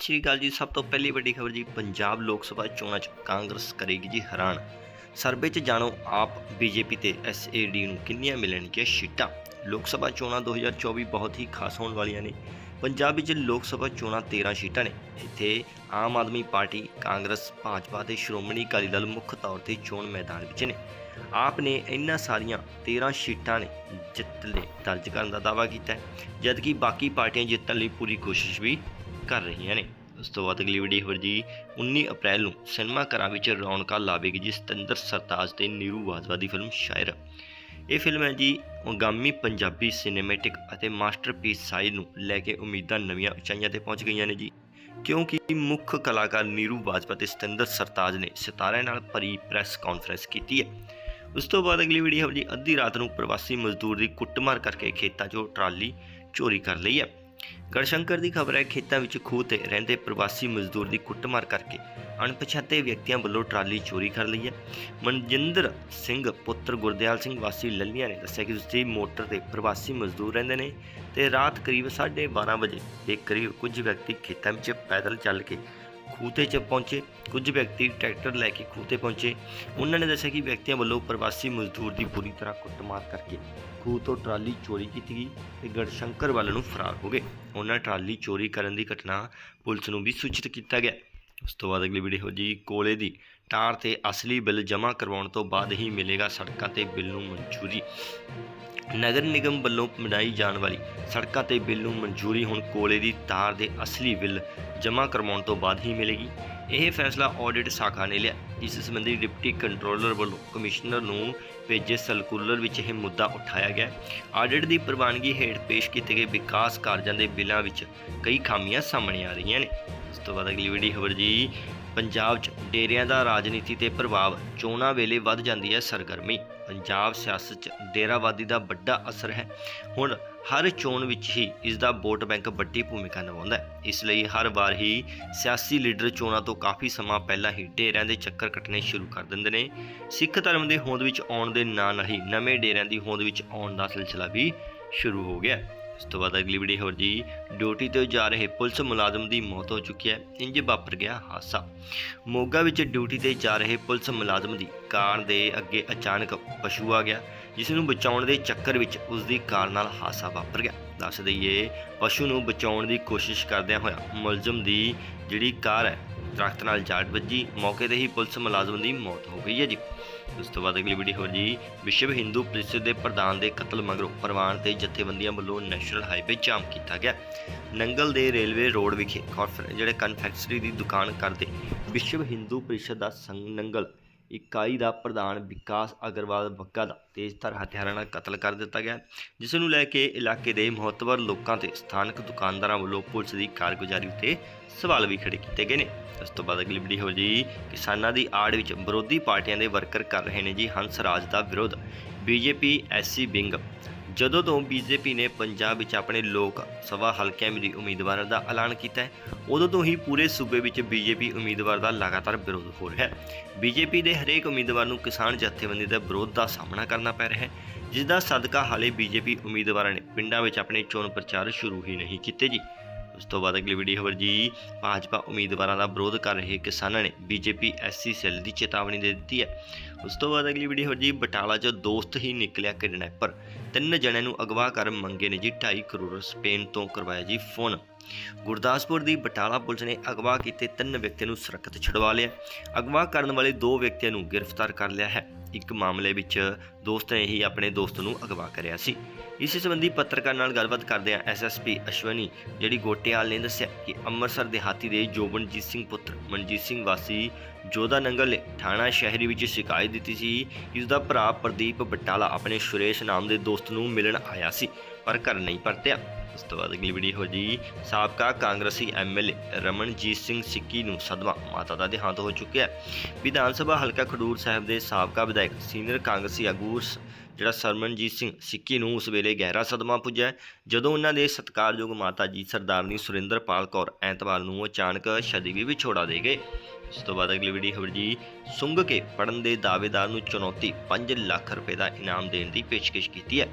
ਸਤਿ ਸ਼੍ਰੀ ਅਕਾਲ ਜੀ, ਸਭ ਤੋਂ ਪਹਿਲੀ ਵੱਡੀ ਖਬਰ ਜੀ, ਪੰਜਾਬ ਲੋਕ ਸਭਾ ਚੋਣਾਂ 'ਚ ਕਾਂਗਰਸ ਕਰੇਗੀ ਜੀ ਹੈਰਾਨ। ਸਰਵੇ 'ਚ ਜਾਣੋ, ਆਪ ਬੀਜੇਪੀ ਤੇ ਐਸਏਡੀ ਨੂੰ ਕਿੰਨੀਆਂ ਮਿਲਣਗੀਆਂ ਸੀਟਾਂ? ਲੋਕ ਸਭਾ ਚੋਣਾਂ 2024 ਬਹੁਤ ਹੀ ਖਾਸ ਹੋਣ ਵਾਲੀਆਂ ਨੇ। ਪੰਜਾਬ ਵਿੱਚ ਲੋਕ ਸਭਾ ਚੋਣਾਂ 13 ਸੀਟਾਂ ਨੇ। ਇੱਥੇ ਆਮ ਆਦਮੀ ਪਾਰਟੀ, ਕਾਂਗਰਸ, ਭਾਜਪਾ ਤੇ ਸ਼੍ਰੋਮਣੀ ਅਕਾਲੀ ਦਲ ਮੁੱਖ ਤੌਰ ਤੇ ਚੋਣ ਮੈਦਾਨ ਵਿੱਚ ਨੇ। ਆਪ ਨੇ ਇਹਨਾਂ ਸਾਰੀਆਂ 13 ਸੀਟਾਂ ਨੇ ਜਿੱਤ ਲਈ ਦਰਜ ਕਰਨ ਦਾ ਦਾਅਵਾ ਕੀਤਾ ਹੈ। ਜਦਕਿ ਬਾਕੀ ਪਾਰਟੀਆਂ ਜਿੱਤਣ ਲਈ ਪੂਰੀ ਕੋਸ਼ਿਸ਼ ਵੀ ਕਰ ਰਹੀਆਂ ਨੇ। ਉਸ ਤੋਂ ਬਾਅਦ ਅਗਲੀ ਵੀਡੀਓ ਖਬਰ ਜੀ 19 ਅਪ੍ਰੈਲ ਨੂੰ ਸਿਨੇਮਾ ਘਰਾਂ ਵਿੱਚ ਰੌਣਕਾਂ ਲਾਵੇਗੀ ਜੀ ਸਤਿੰਦਰ ਸਰਤਾਜ ਤੇ ਨੀਰੂ ਬਾਜਵਾ ਦੀ ਫਿਲਮ ਸ਼ਾਇਰ। ਇਹ ਫਿਲਮ ਹੈ ਜੀ ਅੰਗਾਮੀ ਪੰਜਾਬੀ ਸਿਨੇਮੈਟਿਕ ਅਤੇ ਮਾਸਟਰਪੀਸ ਸਾਈਜ਼ ਨੂੰ ਲੈ ਕੇ ਉਮੀਦਾਂ ਨਵੀਆਂ ਉਚਾਈਆਂ ਤੇ ਪਹੁੰਚ ਗਈਆਂ ਨੇ ਜੀ। ਕਿਉਂਕਿ ਮੁੱਖ ਕਲਾਕਾਰ ਨੀਰੂ ਬਾਜਵਾ ਤੇ ਸਤਿੰਦਰ ਸਰਤਾਜ ਨੇ ਸਿਤਾਰਿਆਂ ਨਾਲ ਭਰੀ ਪ੍ਰੈਸ ਕਾਨਫਰੰਸ ਕੀਤੀ ਹੈ। ਉਸ ਤੋਂ ਬਾਅਦ ਅਗਲੀ ਵੀਡੀਓ ਹੈ ਜੀ, ਅੱਧੀ ਰਾਤ ਨੂੰ ਪ੍ਰਵਾਸੀ ਮਜ਼ਦੂਰ ਦੀ ਕੁੱਟਮਾਰ ਕਰਕੇ ਖੇਤਾਂ 'ਚੋਂ ਟਰਾਲੀ ਚੋਰੀ ਕਰ ਲਈ ਹੈ। ਗੜਸ਼ੰਕਰ ਦੀ ਖਬਰ ਹੈ, ਖੇਤਾਂ ਵਿੱਚ ਖੂਹ ਤੇ ਰਹਿੰਦੇ ਪ੍ਰਵਾਸੀ ਮਜ਼ਦੂਰ ਦੀ ਕੁੱਟਮਾਰ ਕਰਕੇ ਅਣਪਛਾਤੇ ਵਿਅਕਤੀਆਂ ਵੱਲੋਂ ਟਰਾਲੀ ਚੋਰੀ ਕਰ ਲਈ ਹੈ। ਮਨਜਿੰਦਰ ਸਿੰਘ ਪੁੱਤਰ ਗੁਰਦਿਆਲ ਸਿੰਘ ਵਾਸੀ ਲੱਲੀਆਂ ਨੇ ਦੱਸਿਆ ਕਿ ਉਸਦੀ ਮੋਟਰ ਤੇ ਪ੍ਰਵਾਸੀ ਮਜ਼ਦੂਰ ਰਹਿੰਦੇ ਨੇ ਤੇ ਰਾਤ ਕਰੀਬ 12:30 ਵਜੇ ਦੇ ਕਰੀਬ ਕੁਝ ਵਿਅਕਤੀ ਖੇਤਾਂ ਵਿੱਚ ਪੈਦਲ ਚੱਲ ਕੇ ਖੂਹ ਚ ਪਹੁੰਚੇ। ਕੁਝ ਵਿਅਕਤੀ ਟਰੈਕਟਰ ਲੈ ਕੇ ਖੂਹ ਤੇ ਪਹੁੰਚੇ। ਉਹਨਾਂ ਨੇ ਦੱਸਿਆ ਕਿ ਵਿਅਕਤੀਆਂ ਵੱਲੋਂ ਪ੍ਰਵਾਸੀ ਮਜ਼ਦੂਰ ਦੀ ਬੁਰੀ ਤਰ੍ਹਾਂ ਕੁੱਟਮਾਰ ਕਰਕੇ ਖੂਹ ਤੋਂ ਟਰਾਲੀ ਚੋਰੀ ਕੀਤੀ ਗਈ ਤੇ ਗੜਸ਼ੰਕਰ ਵੱਲ ਨੂੰ ਫਰਾਰ ਹੋ ਗਏ। ਉਹਨਾਂ ਟਰਾਲੀ ਚੋਰੀ ਕਰਨ ਦੀ ਘਟਨਾ ਪੁਲਿਸ ਨੂੰ ਵੀ ਸੂਚਿਤ ਕੀਤਾ ਗਿਆ। ਉਸ ਤੋਂ ਬਾਅਦ ਅਗਲੀ ਵੀਡੀਓ ਜੀ ਕੋਲੇ ਦੀ ਟਾਰ ਤੇ ਅਸਲੀ ਬਿੱਲ ਜਮ੍ਹਾਂ ਕਰਵਾਉਣ ਤੋਂ ਬਾਅਦ ਹੀ ਮਿਲੇਗਾ ਸੜਕਾਂ ਤੇ ਬਿੱਲ ਨੂੰ ਮਨਜ਼ੂਰੀ। ਨਗਰ ਨਿਗਮ ਵੱਲੋਂ ਬਣਾਈ ਜਾਣ ਵਾਲੀ ਸੜਕਾਂ ਤੇ ਬਿੱਲ ਨੂੰ ਮਨਜ਼ੂਰੀ ਹੁਣ ਕੋਲੇ ਦੀ ਤਾਰ ਦੇ ਅਸਲੀ ਬਿੱਲ ਜਮ੍ਹਾਂ ਕਰਵਾਉਣ ਤੋਂ ਬਾਅਦ ਹੀ ਮਿਲੇਗੀ। ਇਹ ਫੈਸਲਾ ਆਡਿਟ ਸ਼ਾਖਾ ਨੇ ਲਿਆ ਇਸ ਸੰਬੰਧੀ ਡਿਪਟੀ ਕੰਟਰੋਲਰ ਵੱਲੋਂ ਕਮਿਸ਼ਨਰ ਨੂੰ ਭੇਜੇ ਸਰਕੂਲਰ ਵਿੱਚ ਇਹ ਮੁੱਦਾ ਉਠਾਇਆ ਗਿਆ। ਆਡਿਟ ਦੀ ਪ੍ਰਵਾਨਗੀ ਹੇਠ ਪੇਸ਼ ਕੀਤੇ ਗਏ ਵਿਕਾਸ ਕਾਰਜਾਂ ਦੇ ਬਿੱਲਾਂ ਵਿੱਚ ਕਈ ਖਾਮੀਆਂ ਸਾਹਮਣੇ ਆ ਰਹੀਆਂ ਨੇ। ਇਸ ਤੋਂ ਬਾਅਦ ਅਗਲੀ ਵੀਡੀਓ ਖਬਰ ਜੀ, ਪੰਜਾਬ 'ਚ ਡੇਰਿਆਂ ਦਾ ਰਾਜਨੀਤੀ ਤੇ ਪ੍ਰਭਾਵ, ਚੋਣਾਂ ਵੇਲੇ ਵੱਧ ਜਾਂਦੀ ਹੈ ਸਰਗਰਮੀ। ਪੰਜਾਬ ਸਿਆਸਤ 'ਚ ਡੇਰਾਵਾਦੀ ਦਾ ਵੱਡਾ ਅਸਰ ਹੈ। ਹੁਣ ਹਰ ਚੋਣ ਵਿੱਚ ਹੀ ਇਸ ਦਾ ਵੋਟ ਬੈਂਕ ਵੱਡੀ ਭੂਮਿਕਾ ਨਿਭਾਉਂਦਾ ਹੈ। ਇਸ ਲਈ ਹਰ ਵਾਰ ਹੀ ਸਿਆਸੀ ਲੀਡਰ ਚੋਣਾਂ ਤੋਂ ਕਾਫੀ ਸਮਾਂ ਪਹਿਲਾਂ ਹੀ ਡੇਰਿਆਂ ਦੇ ਚੱਕਰ ਕੱਟਣੇ ਸ਼ੁਰੂ ਕਰ ਦਿੰਦੇ ਨੇ। ਸਿੱਖ ਧਰਮ ਦੇ ਹੋਂਦ ਵਿੱਚ ਆਉਣ ਦੇ ਨਾਲ ਨਾਲ ਹੀ ਨਵੇਂ ਡੇਰਿਆਂ ਦੀ ਹੋਂਦ ਵਿੱਚ ਆਉਣ ਦਾ ਸਿਲਸਿਲਾ ਵੀ ਸ਼ੁਰੂ ਹੋ ਗਿਆ। ਇਸ ਤੋਂ ਬਾਅਦ ਅਗਲੀ ਵੀਡੀਓ ਹੋਰ ਜੀ, ਡਿਊਟੀ ਤੇ ਜਾ ਰਹੇ ਪੁਲਿਸ ਮੁਲਾਜ਼ਮ ਦੀ ਮੌਤ ਹੋ ਚੁੱਕੀ ਹੈ, ਇੰਜ ਵਾਪਰ ਗਿਆ ਹਾਦਸਾ। ਮੋਗਾ ਵਿੱਚ ਡਿਊਟੀ ਤੇ ਜਾ ਰਹੇ ਪੁਲਿਸ ਮੁਲਾਜ਼ਮ ਦੀ ਕਾਰ ਦੇ ਅੱਗੇ ਅਚਾਨਕ ਪਸ਼ੂ ਆ ਗਿਆ, ਜਿਸ ਨੂੰ ਬਚਾਉਣ ਦੇ ਚੱਕਰ ਵਿੱਚ ਉਸ ਦੀ ਕਾਰ ਨਾਲ ਹਾਦਸਾ ਵਾਪਰ ਗਿਆ। ਦੱਸ ਦਈਏ, ਪਸ਼ੂ ਨੂੰ ਬਚਾਉਣ ਦੀ ਕੋਸ਼ਿਸ਼ ਕਰਦਿਆਂ ਹੋਇਆ ਮੁਲਜ਼ਮ ਦੀ ਜਿਹੜੀ ਕਾਰ ਹੈ ਦਰਖਤ ਨਾਲ ਜਾਟ ਵੱਜੀ। ਮੌਕੇ ਤੇ ਹੀ ਪੁਲਿਸ ਮੁਲਾਜ਼ਮ ਦੀ ਮੌਤ ਹੋ ਗਈ ਹੈ ਜੀ। ਉਸ ਤੋਂ ਬਾਅਦ ਅਗਲੀ ਵੀਡੀਓ ਹੋ ਜੀ। ਵਿਸ਼ਵ ਹਿੰਦੂ ਪਰਿਸ਼ਦ ਦੇ ਪ੍ਰਧਾਨ ਦੇ ਕਤਲ ਮਗਰੋਂ ਪਰਵਾਨ ਤੇ ਜਥੇਬੰਦੀਆਂ ਵੱਲੋਂ ਨੈਸ਼ਨਲ ਹਾਈਵੇ ਜਾਮ ਕੀਤਾ ਗਿਆ। ਨੰਗਲ ਦੇ ਰੇਲਵੇ ਰੋਡ ਵਿਖੇ ਜਿਹੜੇ ਕਨਫੈਕਸ਼ਨਰੀ ਦੀ ਦੁਕਾਨ ਕਰਦੇ ਵਿਸ਼ਵ ਹਿੰਦੂ ਪਰਿਸ਼ਦ ਦਾ ਸੰਘ ਨੰਗਲ ਇਕਾਈ ਦਾ ਪ੍ਰਧਾਨ ਵਿਕਾਸ ਅਗਰਵਾਲ ਬੱਗਾ ਦਾ ਤੇਜ਼ਧਾਰ ਹਥਿਆਰਾਂ ਨਾਲ ਕਤਲ ਕਰ ਦਿੱਤਾ ਗਿਆ, ਜਿਸ ਨੂੰ ਲੈ ਕੇ ਇਲਾਕੇ ਦੇ ਮਹੱਤਵਰ ਲੋਕਾਂ ਤੇ ਸਥਾਨਕ ਦੁਕਾਨਦਾਰਾਂ ਵੱਲੋਂ ਪੁਲਿਸ ਦੀ ਕਾਰਗੁਜ਼ਾਰੀ ਉੱਤੇ ਸਵਾਲ ਵੀ ਖੜੇ ਕੀਤੇ ਗਏ ਨੇ। ਇਸ ਤੋਂ ਬਾਅਦ ਅਗਲੀ ਵੀਡੀਓ ਹੋ ਜੀ, ਕਿਸਾਨਾਂ ਦੀ ਆੜ ਵਿੱਚ ਵਿਰੋਧੀ ਪਾਰਟੀਆਂ ਦੇ ਵਰਕਰ ਕਰ ਰਹੇ ਨੇ ਜੀ ਹੰਸ ਰਾਜ ਦਾ ਵਿਰੋਧ, ਬੀਜੇਪੀ ਐਸਸੀ ਵਿੰਗ ਜਦੋਂ ਤੋਂ ਬੀਜੇਪੀ ਨੇ ਪੰਜਾਬ ਵਿੱਚ ਆਪਣੇ ਲੋਕ ਸਭਾ ਹਲਕਿਆਂ ਦੀ ਉਮੀਦਵਾਰਾਂ ਦਾ ਐਲਾਨ ਕੀਤਾ ਹੈ, ਉਦੋਂ ਤੋਂ ਹੀ ਪੂਰੇ ਸੂਬੇ ਵਿੱਚ ਬੀਜੇਪੀ ਉਮੀਦਵਾਰ ਦਾ ਲਗਾਤਾਰ ਵਿਰੋਧ ਹੋ ਰਿਹਾ ਹੈ। ਬੀਜੇਪੀ ਦੇ ਹਰੇਕ ਉਮੀਦਵਾਰ ਨੂੰ ਕਿਸਾਨ ਜਥੇਬੰਦੀ ਦੇ ਵਿਰੋਧ ਦਾ ਸਾਹਮਣਾ ਕਰਨਾ ਪੈ ਰਿਹਾ ਹੈ, ਜਿਸ ਦਾ ਸਦਕਾ ਹਾਲੇ ਬੀਜੇਪੀ ਉਮੀਦਵਾਰਾਂ ਨੇ ਪਿੰਡਾਂ ਵਿੱਚ ਆਪਣੇ ਚੋਣ ਪ੍ਰਚਾਰ ਸ਼ੁਰੂ ਹੀ ਨਹੀਂ ਕੀਤੇ ਜੀ। ਉਸ ਤੋਂ ਬਾਅਦ ਅਗਲੀ ਵੀਡੀਓ ਖਬਰ ਜੀ, ਭਾਜਪਾ ਉਮੀਦਵਾਰਾਂ ਦਾ ਵਿਰੋਧ ਕਰ ਰਹੇ ਕਿਸਾਨਾਂ ਨੇ ਬੀਜੇਪੀ ਐਸਸੀ ਸੈੱਲ ਦੀ ਚੇਤਾਵਨੀ ਦੇ ਦਿੱਤੀ ਹੈ। ਉਸ ਤੋਂ ਬਾਅਦ ਅਗਲੀ ਵੀਡੀਓ ਜੀ, ਬਟਾਲਾ 'ਚ ਦੋਸਤ ਹੀ ਨਿਕਲਿਆ ਕਿਡਨੈਪਰ। ਤਿੰਨ ਜਣਿਆਂ ਨੂੰ ਅਗਵਾ ਕਰ ਮੰਗੇ ਨੇ ਜੀ 2.5 ਕਰੋੜ ਸਪੇਨ ਤੋਂ ਕਰਵਾਇਆ ਜੀ ਫੋਨ। ਗੁਰਦਾਸਪੁਰ ਦੀ ਬਟਾਲਾ ਪੁਲਿਸ ਨੇ ਅਗਵਾ ਕੀਤੇ ਤਿੰਨ ਵਿਅਕਤੀਆਂ ਨੂੰ ਸੁਰੱਖਿਅਤ ਛੁਡਵਾ ਲਿਆ। ਅਗਵਾ ਕਰਨ ਵਾਲੇ ਦੋ ਵਿਅਕਤੀਆਂ ਨੂੰ ਗ੍ਰਿਫਤਾਰ ਕਰ ਲਿਆ ਹੈ। ਇੱਕ ਮਾਮਲੇ ਵਿੱਚ ਦੋਸਤ ਨੇ ਹੀ ਆਪਣੇ ਦੋਸਤ ਨੂੰ ਅਗਵਾ ਕਰਿਆ ਸੀ। ਇਸ ਸੰਬੰਧੀ ਪੱਤਰਕਾਰ ਨਾਲ ਗੱਲਬਾਤ ਕਰਦਿਆਂ ਐਸਐਸਪੀ ਅਸ਼ਵਨੀ, ਜਿਹੜੀ ਗੋਟਿਆਲ ਨੇ ਦੱਸਿਆ ਕਿ ਅੰਮ੍ਰਿਤਸਰ ਦੇਹਾਤੀ ਦੇ ਜੋਬਨਜੀਤ ਸਿੰਘ ਪੁੱਤਰ ਮਨਜੀਤ ਸਿੰਘ ਵਾਸੀ ਜੋਧਾ ਨੰਗਲ ਨੇ ਥਾਣਾ ਸ਼ਹਿਰੀ ਵਿੱਚ ਸ਼ਿਕਾਇਤ ਦਿੱਤੀ ਸੀ ਇਸ ਦਾ ਭਰਾ ਪ੍ਰਦੀਪ ਬਟਾਲਾ ਆਪਣੇ ਸੁਰੇਸ਼ ਨਾਮ ਦੇ ਦੋਸਤ ਨੂੰ ਮਿਲਣ ਆਇਆ ਸੀ, ਪਰ ਘਰ ਨਹੀਂ ਪਰਤਿਆ। ਉਸ ਤੋਂ ਬਾਅਦ ਅਗਲੀ ਵੀਡੀਓ ਹੋ ਜੀ, ਸਾਬਕਾ ਕਾਂਗਰਸੀ ਐਮਐਲਏ ਰਮਨਜੀਤ ਸਿੰਘ ਸਿੱਕੀ ਨੂੰ ਸਦਮਾ, ਮਾਤਾ ਦਾ ਦੇਹਾਂਤ ਹੋ ਚੁੱਕਿਆ ਹੈ। ਵਿਧਾਨ ਸਭਾ ਹਲਕਾ ਖਡੂਰ ਸਾਹਿਬ ਦੇ ਸਾਬਕਾ ਵਿਧਾਇਕ ਸੀਨੀਅਰ ਕਾਂਗਰਸੀ ਆਗੂ ਸ- ਜਿਹੜਾ ਸਰਮਨਜੀਤ ਸਿੰਘ ਸਿੱਕੀ ਨੂੰ ਉਸ ਵੇਲੇ ਗਹਿਰਾ ਸਦਮਾ ਪੁੱਜਿਆ ਜਦੋਂ ਉਹਨਾਂ ਦੇ ਸਤਿਕਾਰਯੋਗ ਮਾਤਾ ਜੀ ਸਰਦਾਰਨੀ ਸੁਰਿੰਦਰਪਾਲ ਕੌਰ ਐਤਵਾਰ ਨੂੰ ਅਚਾਨਕ ਸ਼ਦੀਵੀ ਵਿਛੋੜਾ ਦੇ ਗਏ। ਇਸ ਤੋਂ ਬਾਅਦ ਅਗਲੀ ਵੀਡੀਓ ਖਬਰ ਜੀ, ਸੁੰਘ ਕੇ ਪੜਨ ਦੇ ਦਾਅਵੇਦਾਰ ਨੂੰ ਚੁਣੌਤੀ 5 ਲੱਖ ਰੁਪਏ ਦਾ ਇਨਾਮ ਦੇਣ ਦੀ ਪੇਸ਼ਕਸ਼ ਕੀਤੀ ਹੈ।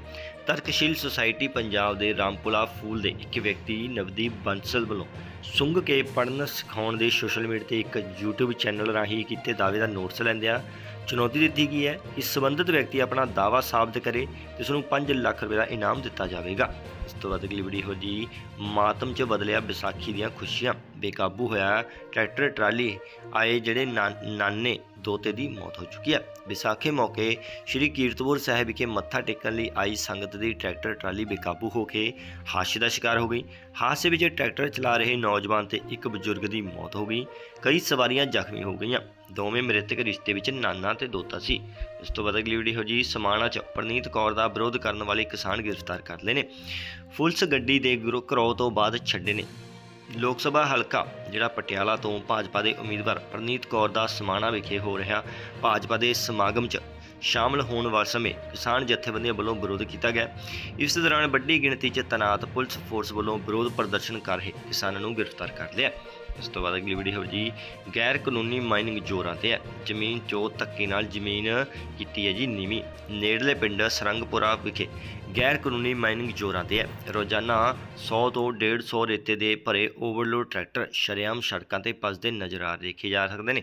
ਤਰਕਸ਼ੀਲ ਸੁਸਾਇਟੀ ਪੰਜਾਬ ਦੇ ਰਾਮਪੁਲਾ ਫੂਲ ਦੇ ਇੱਕ ਵਿਅਕਤੀ ਨਵਦੀਪ ਬੰਸਲ ਵੱਲੋਂ ਸੁੰਘ ਕੇ ਪੜਨ ਸਿਖਾਉਣ ਦੇ ਸੋਸ਼ਲ ਮੀਡੀਆ ਤੇ ਇੱਕ YouTube ਚੈਨਲ ਰਾਹੀਂ ਕੀਤੇ ਦਾਅਵੇ ਦਾ ਨੋਟਿਸ ਲੈਂਦਿਆਂ ਚੁਣੌਤੀ ਦਿੱਤੀ ਗਈ ਹੈ। ਕਿ ਸੰਬੰਧਿਤ ਵਿਅਕਤੀ ਆਪਣਾ ਦਾਅਵਾ ਸਾਬਤ ਕਰੇ ਤੇ ਉਸ ਨੂੰ 5 ਲੱਖ ਰੁਪਏ ਦਾ ਇਨਾਮ ਦਿੱਤਾ ਜਾਵੇਗਾ। ਇਸ ਤੋਂ ਬਾਅਦ ਅਗਲੀ ਵੀਡੀਓ ਜੀ, ਮਾਤਮ 'ਚ ਬਦਲਿਆ ਵਿਸਾਖੀ ਦੀਆਂ ਖੁਸ਼ੀਆਂ। ਬੇਕਾਬੂ ਹੋਇਆ ਟਰੈਕਟਰ, ਟਰਾਲੀ ਆਏ ਜਿਹੜੇ ਨਾ- ਨਾਨੇ ਦੋਤੇ ਦੀ ਮੌਤ ਹੋ ਚੁੱਕੀ ਹੈ। ਵਿਸਾਖੀ ਮੌਕੇ ਸ਼੍ਰੀ ਕੀਰਤਪੁਰ ਸਾਹਿਬ ਵਿਖੇ ਮੱਥਾ ਟੇਕਣ ਲਈ ਆਈ ਸੰਗਤ ਦੀ ਟਰੈਕਟਰ, ਟਰਾਲੀ ਬੇਕਾਬੂ ਹੋ ਕੇ ਹਾਦਸੇ ਦਾ ਸ਼ਿਕਾਰ ਹੋ ਗਈ। ਹਾਦਸੇ ਵਿੱਚ ਟਰੈਕਟਰ ਚਲਾ ਰਹੇ ਨੌਜਵਾਨ ਤੇ ਇੱਕ ਬਜ਼ੁਰਗ ਦੀ ਮੌਤ ਹੋ ਗਈ। ਕਈ ਸਵਾਰੀਆਂ ਜ਼ਖਮੀ ਹੋ ਗਈਆਂ। ਦੋਵੇਂ ਮ੍ਰਿਤਕ ਰਿਸ਼ਤੇ ਵਿੱਚ ਨਾਨਾ ਤੇ ਦੋਤਾ ਸੀ। ਇਸ ਤੋਂ ਬਾਅਦ ਅਗਲੀ ਵੀਡੀਓ ਜੀ ਸਮਾਣਾ ਚ ਪ੍ਰਨੀਤ ਕੌਰ ਦਾ ਵਿਰੋਧ ਕਰਨ ਵਾਲੇ ਕਿਸਾਨ ਗ੍ਰਿਫਤਾਰ ਕਰ ਲਏ ਨੇ। ਪੁਲਿਸ ਗੱਡੀ ਦੇ ਗੁਰੂ ਘਰੋਹ ਤੋਂ ਬਾਅਦ ਛੱਡੇ ਨੇ। ਲੋਕ ਸਭਾ ਹਲਕਾ, ਜਿਹੜਾ ਪਟਿਆਲਾ ਤੋਂ ਭਾਜਪਾ ਦੇ ਉਮੀਦਵਾਰ ਪ੍ਰਨੀਤ ਕੌਰ ਦਾ ਸਮਾਣਾ ਵਿਖੇ ਹੋ ਰਿਹਾ ਭਾਜਪਾ ਦੇ ਸਮਾਗਮ 'ਚ ਸ਼ਾਮਲ ਹੋਣ ਵਾਲੇ ਸਮੇਂ ਕਿਸਾਨ ਜਥੇਬੰਦੀਆਂ ਵੱਲੋਂ ਵਿਰੋਧ ਕੀਤਾ ਗਿਆ। ਇਸ ਦੌਰਾਨ ਵੱਡੀ ਗਿਣਤੀ 'ਚ ਤੈਨਾਤ ਪੁਲਿਸ ਫੋਰਸ ਵੱਲੋਂ ਵਿਰੋਧ ਪ੍ਰਦਰਸ਼ਨ ਕਰ ਰਹੇ ਕਿਸਾਨਾਂ ਨੂੰ ਗ੍ਰਿਫਤਾਰ ਕਰ ਲਿਆ। ਇਸ ਤੋਂ ਬਾਅਦ ਅਗਲੀ ਵੀਡੀਓ ਜੀ ਗੈਰ ਕਾਨੂੰਨੀ ਮਾਈਨਿੰਗ ਜ਼ੋਰਾਂ ਤੇ ਹੈ। ਜ਼ਮੀਨ ਚੋ ਧੱਕੇ ਨਾਲ ਜ਼ਮੀਨ ਕੀਤੀ ਹੈ ਜੀ ਨੀਵੀਂ। ਨੇੜਲੇ ਪਿੰਡ ਸਰੰਗਪੁਰਾ ਵਿਖੇ ਗੈਰ ਕਾਨੂੰਨੀ ਮਾਈਨਿੰਗ ਜ਼ੋਰਾਂ ਤੇ ਹੈ। ਰੋਜ਼ਾਨਾ 100 ਤੋਂ 150 ਰੇਤੇ ਦੇ ਭਰੇ ਓਵਰਲੋਡ ਟਰੈਕਟਰ ਸ਼ਰੇਆਮ ਸੜਕਾਂ ਤੇ ਪਸਦੇ ਨਜ਼ਰ ਆ ਦੇਖੇ ਜਾ ਸਕਦੇ ਨੇ।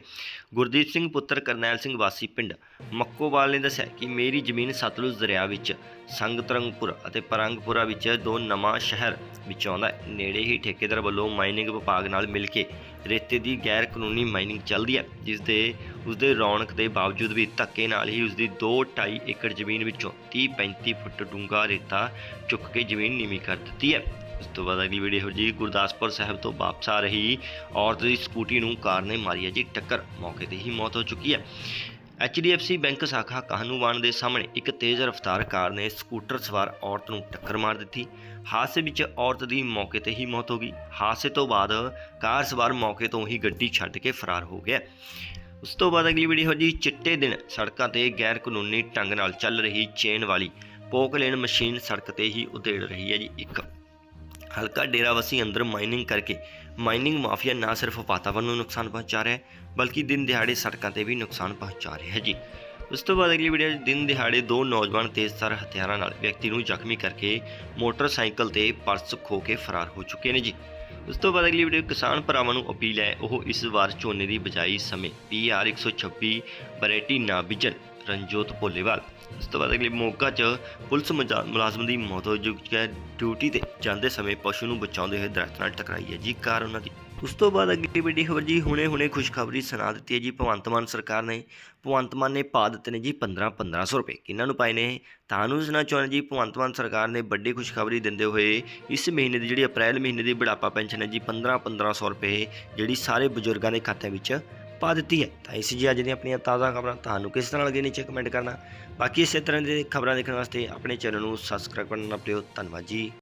ਗੁਰਦੀਪ ਸਿੰਘ ਪੁੱਤਰ ਕਰਨੈਲ ਸਿੰਘ ਵਾਸੀ ਪਿੰਡ ਮੱਕੋਵਾਲ ਨੇ ਦੱਸਿਆ ਕਿ ਮੇਰੀ ਜ਼ਮੀਨ ਸਤਲੁਜ ਦਰਿਆ ਵਿੱਚ, ਸੰਗਤਰੰਗਪੁਰ ਅਤੇ ਪਰੰਗਪੁਰਾ ਵਿੱਚ ਦੋ ਨਵਾਂ ਸ਼ਹਿਰ ਵਿੱਚ ਆਉਂਦਾ ਹੈ। ਨੇੜੇ ਹੀ ਠੇਕੇਦਾਰ ਵੱਲੋਂ ਮਾਈਨਿੰਗ ਵਿਭਾਗ ਨਾਲ ਮਿਲ ਕੇ ਰੇਤੇ ਦੀ ਗੈਰ ਕਾਨੂੰਨੀ ਮਾਈਨਿੰਗ ਚੱਲਦੀ ਹੈ ਜਿਸ ਦੇ ਉਸ ਦੇ ਰੌਣਕ ਦੇ ਬਾਵਜੂਦ ਵੀ ਧੱਕੇ ਨਾਲ ਹੀ ਉਸ ਦੀ 2.5 ਏਕੜ ਜ਼ਮੀਨ ਵਿੱਚੋਂ 30-35 ਫੁੱਟ ਡੂੰਘਾ ਰੇਤਾ ਚੁੱਕ ਕੇ ਜ਼ਮੀਨ ਨੀਵੀਂ ਕਰ ਦਿੱਤੀ ਹੈ। ਉਸ ਤੋਂ ਬਾਅਦ ਅਗਲੀ ਵੀਡੀਓ ਜੀ, ਗੁਰਦਾਸਪੁਰ ਸਾਹਿਬ ਤੋਂ ਵਾਪਸ ਆ ਰਹੀ ਔਰਤ ਦੀ ਸਕੂਟੀ ਨੂੰ ਕਾਰ ਨੇ ਮਾਰੀ ਹੈ ਜੀ, ਟੱਕਰ, ਮੌਕੇ ਤੇ ਹੀ ਮੌਤ ਹੋ ਚੁੱਕੀ ਹੈ। HDFC ਬੈਂਕ ਸ਼ਾਖਾ ਕਾਹਨੂੰਵਾਨ ਦੇ ਸਾਹਮਣੇ ਇੱਕ ਤੇਜ਼ ਰਫ਼ਤਾਰ ਕਾਰ ਨੇ ਸਕੂਟਰ ਸਵਾਰ ਔਰਤ ਨੂੰ ਟੱਕਰ ਮਾਰ ਦਿੱਤੀ। ਹਾਦਸੇ ਵਿੱਚ ਔਰਤ ਦੀ ਮੌਕੇ ਤੇ ਹੀ ਮੌਤ ਹੋ ਗਈ। ਹਾਦਸੇ ਤੋਂ ਬਾਅਦ ਕਾਰ ਸਵਾਰ ਮੌਕੇ ਤੋਂ ਹੀ ਗੱਡੀ ਛੱਡ ਕੇ ਫਰਾਰ ਹੋ ਗਿਆ। ਉਸ ਤੋਂ ਬਾਅਦ ਅਗਲੀ ਵੀਡੀਓ ਜੀ, ਚਿੱਟੇ ਦਿਨ ਸੜਕਾਂ ਤੇ ਗੈਰ ਕਾਨੂੰਨੀ ਢੰਗ ਨਾਲ ਚੱਲ ਰਹੀ ਚੇਨ ਵਾਲੀ ਪੋਕਲੇਨ ਮਸ਼ੀਨ ਸੜਕ ਤੇ ਹੀ ਉਧੇੜ ਰਹੀ ਹੈ ਜੀ ਇੱਕ। ਹਲਕਾ ਡੇਰਾਵਸੀ ਅੰਦਰ ਮਾਈਨਿੰਗ ਕਰਕੇ ਮਾਈਨਿੰਗ ਮਾਫੀਆ ਨਾ ਸਿਰਫ ਵਾਤਾਵਰਣ ਨੂੰ ਨੁਕਸਾਨ ਪਹੁੰਚਾ ਰਿਹਾ ਹੈ, ਬਲਕਿ ਦਿਨ ਦਿਹਾੜੇ ਸੜਕਾਂ ਤੇ ਵੀ ਨੁਕਸਾਨ ਪਹੁੰਚਾ ਰਿਹਾ ਹੈ ਜੀ। ਉਸ ਤੋਂ ਬਾਅਦ ਅਗਲੀ ਵੀਡੀਓ ਦਿਨ ਦਿਹਾੜੇ ਦੋ ਨੌਜਵਾਨ ਤੇਜ਼ਧਾਰ ਹਥਿਆਰਾਂ ਨਾਲ ਵਿਅਕਤੀ ਨੂੰ ਜ਼ਖਮੀ ਕਰਕੇ ਮੋਟਰਸਾਈਕਲ ਤੇ ਪਰਸ ਖੋ ਕੇ ਫਰਾਰ ਹੋ ਚੁੱਕੇ ਨੇ ਜੀ। ਉਸ ਤੋਂ ਬਾਅਦ ਅਗਲੀ ਵੀਡੀਓ ਕਿਸਾਨ ਭਰਾਵਾਂ ਨੂੰ ਅਪੀਲ ਹੈ, ਉਹ ਇਸ ਵਾਰ ਝੋਨੇ ਦੀ ਬਿਜਾਈ ਸਮੇਂ PR 126 ਵੈਰਾਈਟੀ ਨਾ ਬੀਜਣ। ਰਣਜੋਤ ਭੋਲੇਵਾਲ। ਇਸ ਤੋਂ ਬਾਅਦ ਅਗਲੀ ਮੌਕਾ 'ਚ ਪੁਲਿਸ ਮੁਜਾ- ਮੁਲਾਜ਼ਮ ਦੀ ਮੌਤ ਹੋ ਚੁੱਕੀ ਹੈ ਡਿਊਟੀ ਤੇ ਜਾਂਦੇ ਸਮੇਂ ਪਸ਼ੂ ਨੂੰ ਬਚਾਉਂਦੇ ਹੋਏ ਦਰਖਤ ਨਾਲ ਟਕਰਾਈ ਹੈ। ਜੀ ਕਾਰ ਉਹਨਾਂ ਦੀ। ਉਸ ਤੋਂ ਬਾਅਦ ਅਗਲੀ ਵੱਡੀ ਖਬਰ ਜੀ ਹੁਣੇ ਹੁਣੇ ਖੁਸ਼ਖਬਰੀ ਸੁਣਾ ਦਿੱਤੀ ਹੈ ਜੀ ਭਗਵੰਤ ਮਾਨ ਸਰਕਾਰ ਨੇ। ਭਗਵੰਤ ਮਾਨ ਨੇ ਪਾ ਦਿੱਤੇ ਨੇ ਜੀ 15 1500 ਰੁਪਏ। ਕਿਹਨਾਂ ਨੂੰ ਪਾਏ ਨੇ? ਤੁਹਾਨੂੰ ਦੱਸਣਾ ਚਾਹੁੰਦਾ ਜੀ ਭਗਵੰਤ ਮਾਨ ਸਰਕਾਰ ਨੇ ਵੱਡੀ ਖੁਸ਼ਖਬਰੀ ਦਿੰਦੇ ਹੋਏ ਇਸ ਮਹੀਨੇ ਦੀ ਜਿਹੜੀ ਅਪ੍ਰੈਲ ਮਹੀਨੇ ਦੀ ਬੁਢਾਪਾ ਪੈਨਸ਼ਨ ਹੈ ਜੀ 15 1500 ਰੁਪਏ ਜਿਹੜੀ ਸਾਰੇ ਬਜ਼ੁਰਗਾਂ ਦੇ ਖਾਤਿਆਂ ਵਿੱਚ ਪਾ ਦਿੱਤੀ ਹੈ। ਤਾਂ ਇਸ ਜੀ ਅੱਜ ਦੀਆਂ ਆਪਣੀਆਂ ਤਾਜ਼ਾ ਖਬਰਾਂ ਤੁਹਾਨੂੰ ਕਿਸ ਤਰ੍ਹਾਂ ਲੱਗੀਆਂ ਨੀਚੇ ਕਮੈਂਟ ਕਰਨਾ। ਬਾਕੀ ਇਸੇ ਤਰ੍ਹਾਂ ਦੇ ਖਬਰਾਂ ਦੇਖਣ ਵਾਸਤੇ ਆਪਣੇ ਚੈਨਲ ਨੂੰ ਸਬਸਕ੍ਰਾਈਬ ਕਰਨਾ ਨਾ ਭੁੱਲਿਓ। ਧੰਨਵਾਦ ਜੀ।